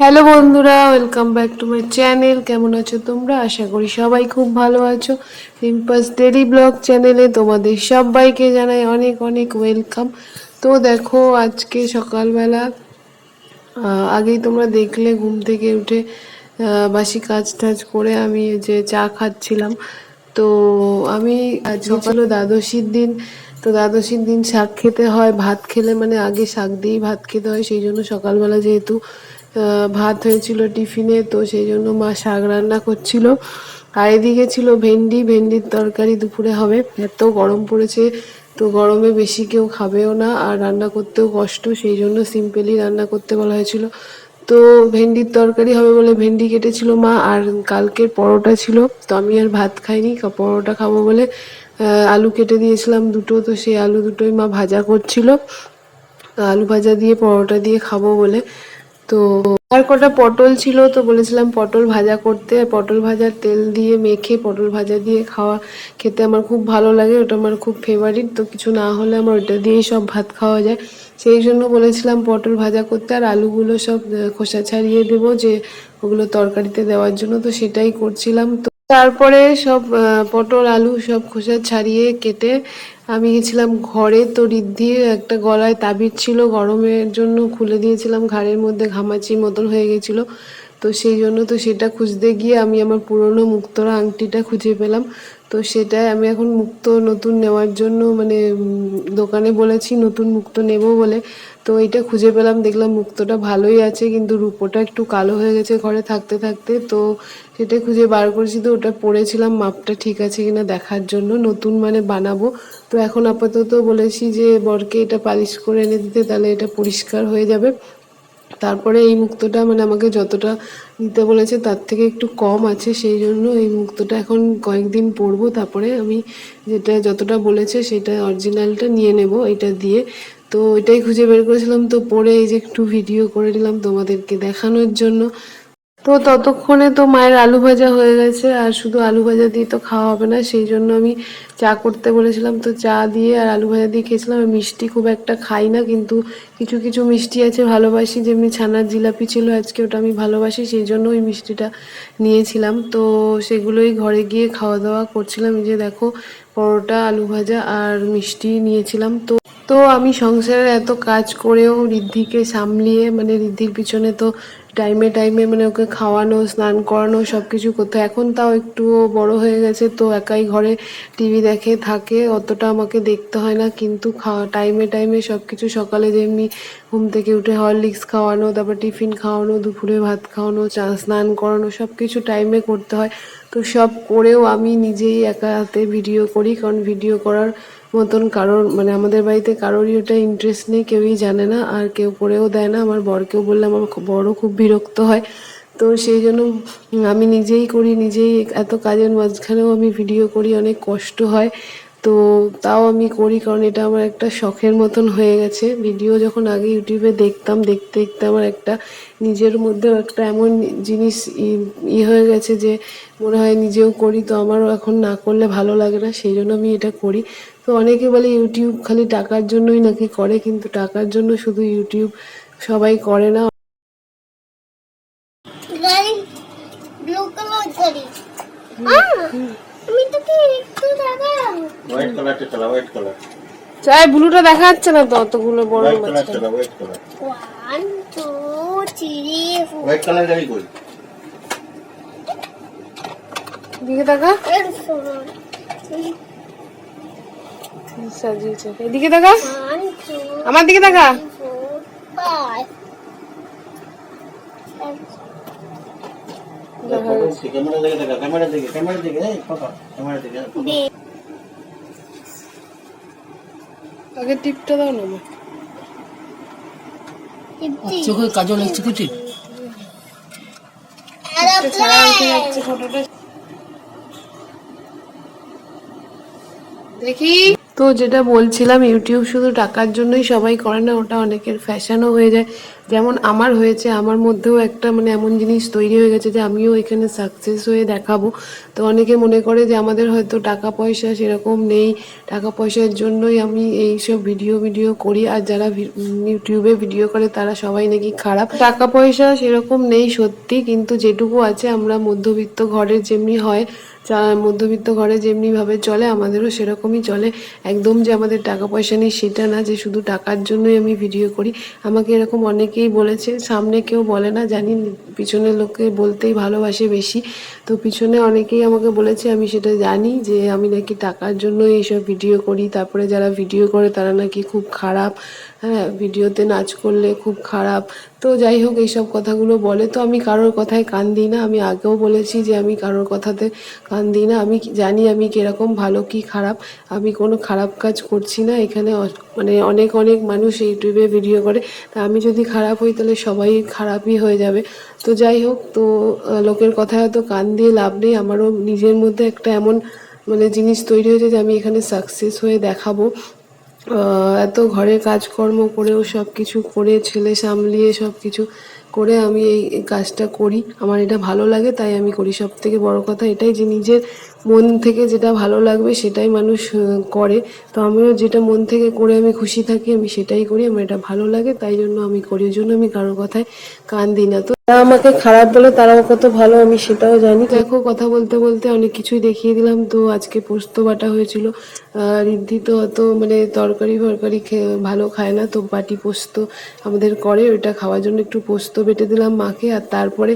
Hello বন্ধুরা welcome back to my channel কেমন আছো তোমরা? আশা করি সবাই খুব ভালো আছো। রিম্পাস ডেলি ব্লগ চ্যানেলে তোমাদের সবাইকে জানাই অনেক অনেক ওয়েলকাম তো দেখো আজকে সকালবেলা আগেই তোমরা দেখলে ঘুম থেকে উঠে বাসি কাজ টাজ করে আমি যে চা খাচ্ছিলাম। তো আমি আজকে ছিল দ্বাদশীর দিন। তো দ্বাদশীর দিন শাক খেতে হয় ভাত খেলে মানে আগে শাক দিয়েই ভাত খেতে হয় সেই জন্য সকালবেলা যেহেতু ভাত হয়েছিল টিফিনে, তো সেই জন্য মা শাক রান্না করছিল। আর এদিকে ছিল ভেন্ডি, ভেন্ডির তরকারি দুপুরে হবে। এত গরম পড়েছে, তো গরমে বেশি কেউ খাবেও না আর রান্না করতেও কষ্ট, সেই জন্য সিম্পলি রান্না করতে বলা হয়েছিল। তো ভেন্ডির তরকারি হবে বলে ভেন্ডি কেটেছিল মা, আর কালকের পরোটা ছিল। তো আমি আর ভাত খাইনি পরোটা খাব বলে আলু কেটে দিয়েছিলাম দুটো, তো সেই আলু দুটোই মা ভাজা করছিল। আলু ভাজা দিয়ে, পরোটা দিয়ে খাব বলে। তো আর কটা পটল ছিল তো বলেছিলাম পটল ভাজা করতে পটল ভাজার তেল দিয়ে মেখে, পটল ভাজা দিয়ে খাওয়া খেতে আমার খুব ভালো লাগে, ওটা আমার খুব ফেভারিট তো কিছু না হলে আমার ওটা দিয়েই সব ভাত খাওয়া যায়। সেই জন্য বলেছিলাম পটল ভাজা করতে, আর আলুগুলো সব খোসা ছাড়িয়ে দেবো যে ওগুলো তরকারিতে দেওয়ার জন্য, তো সেটাই করছিলাম, তো তারপরে সব পটল, আলু সব খোসা ছাড়িয়ে কেটে আমি গেছিলাম ঘরে তো রিদ্ধির একটা গলায় তাবিজ ছিল, গরমের জন্য খুলে দিয়েছিলাম, ঘাড়ের মধ্যে ঘামাচি মতন হয়ে গেছিল। তো সেই জন্য তো সেটা খুঁজতে গিয়ে আমি আমার পুরনো মুক্তরা আংটিটা খুঁজে পেলাম। তো সেটাই আমি এখন মুক্ত নতুন নেওয়ার জন্য মানে দোকানে বলেছি নতুন মুক্ত নেব বলে। তো এইটা খুঁজে পেলাম, দেখলাম মুক্তটা ভালোই আছে, কিন্তু রূপোটা একটু কালো হয়ে গেছে ঘরে থাকতে থাকতে। তো সেটা খুঁজে বার করেছি, তো ওটা পরেছিলাম, মাপটা ঠিক আছে কিনা দেখার জন্য। নতুন মানে বানাবো। তো এখন আপাতত বলেছি যে বরকে এটা পালিশ করে এনে দিতে, তাহলে এটা পরিষ্কার হয়ে যাবে। তারপরে এই মুক্তটা মানে আমাকে যতটা নিতে বলেছে তার থেকে একটু কম আছে, সেই জন্য এই মুক্তটা এখন কয়েকদিন পরবো। তারপরে আমি যেটা যতটা বলেছে সেটা অরিজিনালটা নিয়ে নেব এটা দিয়ে। তো এটাই খুঁজে বের করেছিলাম। তো পরে এই যে একটু ভিডিও করে নিলাম তোমাদেরকে দেখানোর জন্য। তো ততক্ষণে তো মায়ের আলু ভাজা হয়ে গেছে, আর শুধু আলু ভাজা দিয়ে তো খাওয়া হবে না, সেই জন্য আমি চা করতে বলেছিলাম তো চা দিয়ে আর আলু ভাজা দিয়ে খেয়েছিলাম। মিষ্টি খুব একটা খাই না, কিন্তু কিছু কিছু মিষ্টি আছে ভালোবাসি, যেমনি ছানার জিলাপি ছিল আজকে, ওটা আমি ভালোবাসি, সেই জন্য ওই মিষ্টিটা নিয়েছিলাম। তো সেগুলোই ঘরে গিয়ে খাওয়া দাওয়া করছিলাম যে দেখো, পরোটা, আলু ভাজা আর মিষ্টি নিয়েছিলাম। তো তো আমি সংসারের এত কাজ করেও ঋদ্ধিকে সামলিয়ে মানে ঋদ্ধির পিছনে তো টাইমে টাইমে মানে ওকে খাওয়ানো, স্নান করানো সব কিছু করতে। এখন তাও একটু বড় হয়ে গেছে, তো একাই ঘরে টিভি দেখে থাকে, অতটা আমাকে দেখতে হয় না। কিন্তু খাওয়া টাইমে টাইমে সব কিছু সকালে যেমনি ঘুম থেকে উঠে হরলিক্স খাওয়ানো, তারপর টিফিন খাওয়ানো, দুপুরে ভাত খাওয়ানো, চা, স্নান করানো সব কিছু টাইমে করতে হয়। তো সব করেও আমি নিজেই একা হাতে ভিডিও করি, কারণ ভিডিও করার মতন কারোর মানে আমাদের বাড়িতে কারোরই ওটা ইন্টারেস্ট নেই, কেউই জানে না, আর কেউ করেও দেয় না। আমার বরকেও বললাম, আমার বড় খুব বিরক্ত হয়। তো সেই জন্য আমি নিজেই করি, নিজেই এত কাজের মাঝখানেও আমি ভিডিও করি, অনেক কষ্ট হয়। তো তাও আমি করি কারণ এটা আমার একটা শখের মতন হয়ে গেছে। ভিডিও যখন আগে ইউটিউবে দেখতাম, দেখতে দেখতে আমার একটা নিজের মধ্যেও একটা এমন জিনিস ই- হয়ে গেছে যে মনে হয় নিজেও করি, তো আমারও এখন না করলে ভালো লাগে না, সেই জন্য আমি এটা করি। তো অনেকে বলে ইউটিউব খালি টাকার জন্যই নাকি করে, কিন্তু টাকার জন্য শুধু ইউটিউব সবাই করে না গাড়ি ব্লু কালার গাড়ি আমি তোকে একটু দেখাবো হোয়াইট কালারটা চালা হোয়াইট কালার চাই ব্লুটা দেখা যাচ্ছে না তো অতগুলো বড় হোয়াইট কালার চালা white colour one two three four white colour গাড়ি কই দিকে দেখা সাজিয়েছে। এদিকে দেখা আমার দিকে দেখা ক্যামেরা দিকে দেখা ক্যামেরা দিকে ক্যামেরা দিকে ক্যামেরা দিকে আগে টিপটা দাও না মা। চোখে কাজল একটু কুচি দেখি। তো যেটা বলছিলাম ইউটিউব শুধু টাকার জন্যই সবাই করে না ওটা অনেকের ফ্যাশনও হয়ে যায়। যেমন আমার হয়েছে, আমার মধ্যেও একটা মানে এমন জিনিস তৈরি হয়ে গেছে যে আমিও এখানে সাকসেস হয়ে দেখাবো। তো অনেকে মনে করে যে আমাদের হয়তো টাকা পয়সা সেরকম নেই, টাকা পয়সার জন্যই আমি এই সব ভিডিও ভিডিও করি। আর যারা ইউটিউবে ভিডিও করে তারা সবাই নাকি খারাপ। টাকা পয়সা সেরকম নেই সত্যি, কিন্তু যেটুকু আছে আমরা মধ্যবিত্ত ঘরের যেমনি হয় মধ্যবিত্ত ঘরে যেমনি ভাবে চলে, আমাদেরও সেরকমই চলে। একদম যে আমাদের টাকা পয়সা নেই সেটা না, যে শুধু টাকার জন্যই আমি ভিডিও করি। আমাকে এরকম অনেকেই বলেছে, সামনে কেউ বলে না, জানি পিছনের লোকে বলতেই ভালোবাসে বেশি। তো পিছনে অনেকেই আমাকে বলেছে, আমি সেটা জানি যে আমি নাকি টাকার জন্য এইসব ভিডিও করি। তারপরে যারা ভিডিও করে, তারা নাকি খুব খারাপ হ্যাঁ ভিডিওতে নাচ করলে খুব খারাপ তো যাই হোক, এইসব কথাগুলো বলে তো আমি কারোর কথায় কান দিই না। আমি আগেও বলেছি যে আমি কারোর কথাতে কান দিই না। আমি জানি আমি কীরকম ভালো কি খারাপ। আমি কোনো খারাপ কাজ করছি না। এখানে মানে অনেক অনেক মানুষ ইউটিউবে ভিডিও করে। তা আমি যদি খারাপ হই, তাহলে সবাই খারাপই হয়ে যাবে। তো যাই হোক, তো লোকের কথায় হয়তো কান দিয়ে লাভ নেই। আমারও নিজের মধ্যে একটা এমন মানে জিনিস তৈরি হয়েছে যে আমি এখানে সাকসেস হয়ে দেখাবো। এত ঘরে কাজকর্ম করেও সব কিছু করে, ছেলে সামলিয়ে সব কিছু করে আমি এই কাজটা করি। আমার এটা ভালো লাগে, তাই আমি করি। সব থেকে বড় কথা এটাই যে নিজের মন থেকে যেটা ভালো লাগবে সেটাই মানুষ করে। তো আমিও যেটা মন থেকে করে আমি খুশি থাকি, আমি সেটাই করি। আমার এটা ভালো লাগে, তাই জন্য আমি করি। জন্য আমি কারোর কথায় কান দিই না। তো তারা আমাকে খারাপ বলে তারাও কত ভালো আমি সেটাও জানি। দেখো, কথা বলতে বলতে অনেক কিছুই দেখিয়ে দিলাম। তো আজকে পোস্ত বাটা হয়েছিল। রিদ্ধি তো অত মানে তরকারি ফরকারি ভালো খায় না। তো বাটি পোস্ত আমাদের করে, ওইটা খাওয়ার জন্য একটু পোস্ত বেটে দিলাম মাকে। আর তারপরে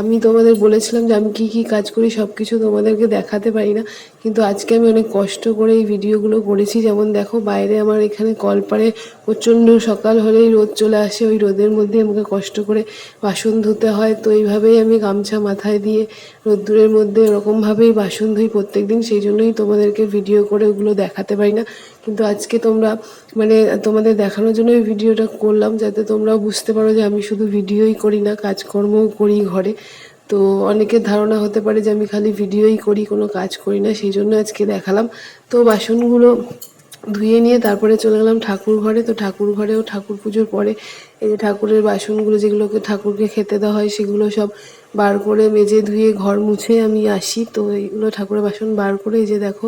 আমি তোমাদের বলেছিলাম যে আমি কি কি কাজ করি সব কিছু তোমাদেরকে দেখাতে পারি না। কিন্তু আজকে আমি অনেক কষ্ট করে এই ভিডিওগুলো করেছি। যেমন দেখো, বাইরে আমার এখানে কলপারে প্রচণ্ড সকাল হলেই রোদ চলে আসে। ওই রোদের মধ্যে আমাকে কষ্ট করে বাসন ধুতে হয়, তো এইভাবেই আমি গামছা মাথায় দিয়ে রোদ্দুরের মধ্যে এরকমভাবেই বাসন ধুই প্রত্যেক দিন সেই জন্যই তোমাদেরকে ভিডিও করে ওগুলো দেখাতে পারি না। কিন্তু আজকে তোমরা মানে তোমাদের দেখানোর জন্য এই ভিডিওটা করলাম যাতে তোমরাও বুঝতে পারো যে আমি শুধু ভিডিওই করি না, কাজকর্মও করি ঘরে। তো অনেকের ধারণা হতে পারে যে আমি খালি ভিডিওই করি, কোনো কাজ করি না, সেই জন্য আজকে দেখালাম। তো বাসনগুলো ধুয়ে নিয়ে তারপরে চলে গেলাম ঠাকুর ঘরে। তো ঠাকুর ঘরেও ঠাকুর পুজোর পরে এই যে ঠাকুরের বাসনগুলো যেগুলোকে ঠাকুরকে খেতে দেওয়া হয় সেগুলো সব বার করে মেজে ধুয়ে ঘর মুছে আমি আসি। তো এইগুলো ঠাকুরের বাসন বার করে এই যে দেখো,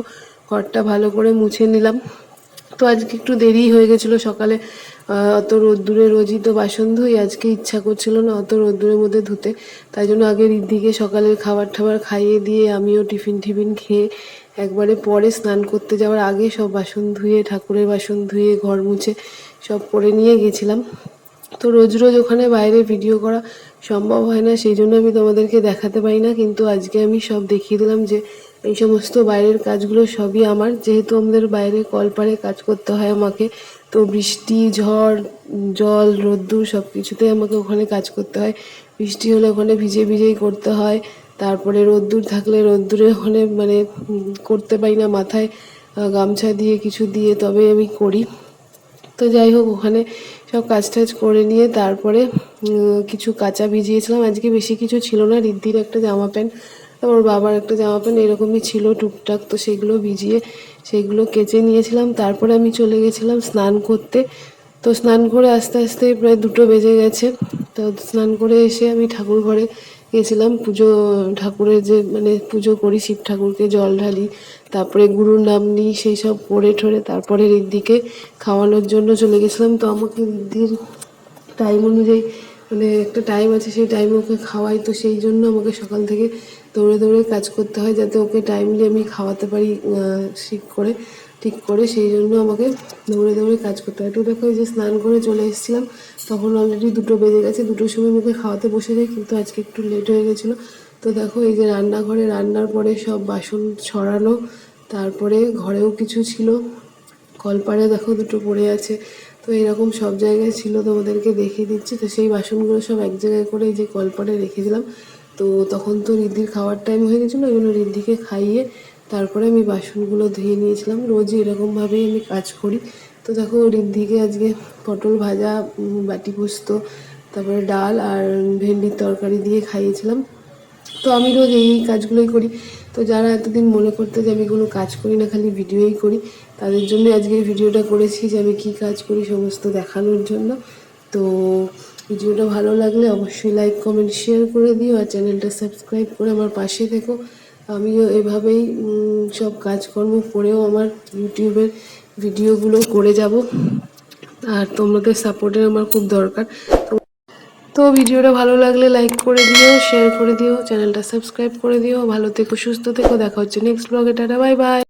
ঘরটা ভালো করে মুছে নিলাম। তো আজকে একটু দেরি হয়ে গেছিল সকালে। অত রোদ্দুরে রোজই তো বাসন ধুই, আজকে ইচ্ছা করছিল না অত রোদ্দুরের মধ্যে ধুতে। তাই জন্য আগে রিদ্ধিকে সকালের খাবার টাবার খাইয়ে দিয়ে আমিও টিফিন টিফিন খেয়ে একবারে পরে স্নান করতে যাওয়ার আগে সব বাসন ধুয়ে, ঠাকুরের বাসন ধুয়ে, ঘর মুছে সব করে নিয়ে গেছিলাম। তো রোজ রোজ ওখানে বাইরে ভিডিও করা সম্ভব হয় না, সেই জন্য আমি তোমাদেরকে দেখাতে পারি না, কিন্তু আজকে আমি সব দেখিয়ে দিলাম যে এই সমস্ত বাইরের কাজগুলো সবই আমার। যেহেতু আমাদের বাইরে কলপারে কাজ করতে হয় আমাকে, তো বৃষ্টি, ঝড়, জল, রোদ্দুর সব কিছুতে আমাকে ওখানে কাজ করতে হয়। বৃষ্টি হলে ওখানে ভিজে ভিজেই করতে হয়। তারপরে রোদ্দুর থাকলে রোদ্দুরে ওখানে মানে করতে পারি না মাথায় গামছা দিয়ে কিছু দিয়ে তবে আমি করি। তো যাই হোক, ওখানে সব কাজ টাজ করে নিয়ে তারপরে কিছু কাঁচা ভিজিয়েছিলাম। আজকে বেশি কিছু ছিল না। রিদ্ধির একটা জামা প্যান্ট তারপর বাবার একটা জামা প্যান্ট এরকমই ছিল টুকটাক, তো সেগুলো ভিজিয়ে সেগুলো কেচে নিয়েছিলাম। তারপরে আমি চলে গেছিলাম স্নান করতে। তো স্নান করে আস্তে আস্তে প্রায় দুটো বেজে গেছে। তো স্নান করে এসে আমি ঠাকুর ঘরে গেছিলাম। পুজো, ঠাকুরের যে মানে পুজো করি, শিব ঠাকুরকে জল ঢালি, তারপরে গুরুর নাম নিই, সেই সব পড়ে ঠরে তারপরে রিদ্ধিকে খাওয়ানোর জন্য চলে গেছিলাম। তো আমাকে রিদ্ধির টাইম অনুযায়ী মানে একটা টাইম আছে, সেই টাইমে ওকে খাওয়াই, তো সেই জন্য আমাকে সকাল থেকে দৌড়ে দৌড়ে কাজ করতে হয় যাতে ওকে টাইমলি আমি খাওয়াতে পারি ঠিক করে ঠিক করে, সেই জন্য আমাকে দৌড়ে দৌড়ে কাজ করতে হয়। তো দেখো যে স্নান করে চলে এসেছিলাম, তখন অলরেডি দুটো বেজে গেছে দুটোর সময় মুখে খাওয়াতে বসে যাই কিন্তু আজকে একটু লেট হয়ে গেছিল। তো দেখো এই যে রান্নাঘরে, রান্নার পরে সব বাসন ছড়ানো, তারপরে ঘরেও কিছু ছিল। কলপারে দেখো দুটো পড়ে আছে। তো এরকম সব জায়গায় ছিল তোমাদেরকে দেখিয়ে দিচ্ছি। তো সেই বাসনগুলো সব এক জায়গায় করে এই যে কলপারে রেখে দিলাম। তো তখন তো রিদ্ধির খাওয়ার টাইম হয়ে গেছিল, ওই জন্য রিদ্ধিকে খাইয়ে তারপরে আমি বাসনগুলো ধুয়ে নিয়েছিলাম। রোজই এরকমভাবেই আমি কাজ করি। তো দেখো, রিদ্ধিকে আজকে পটল ভাজা বাটি পোস্ত, তারপরে ডাল আর ভেন্ডির তরকারি দিয়ে খাইয়েছিলাম। তো আমি রোজ এই কাজগুলোই করি। তো যারা এতদিন মনে করতে যে আমি কোনো কাজ করি না, খালি ভিডিওই করি, তাদের জন্য আজকে ভিডিওটা করেছি যে আমি কী কাজ করি সমস্ত দেখানোর জন্য। তো ভিডিওটা ভালো লাগলে অবশ্যই লাইক কমেন্ট শেয়ার করে দিও আর চ্যানেলটা সাবস্ক্রাইব করে আমার পাশে থেকো। আমিও এভাবেই সব কাজকর্ম করেও আমার ইউটিউবের ভিডিওগুলো করে যাব। আর তোমাদের সাপোর্টের আমার খুব দরকার। তো ভিডিওটা ভালো লাগলে লাইক করে দিও শেয়ার করে দিও চ্যানেলটা সাবস্ক্রাইব করে দিও। ভালো থেকো, সুস্থ থেকো। দেখা হচ্ছে নেক্সট ব্লগে টাটা বাই বাই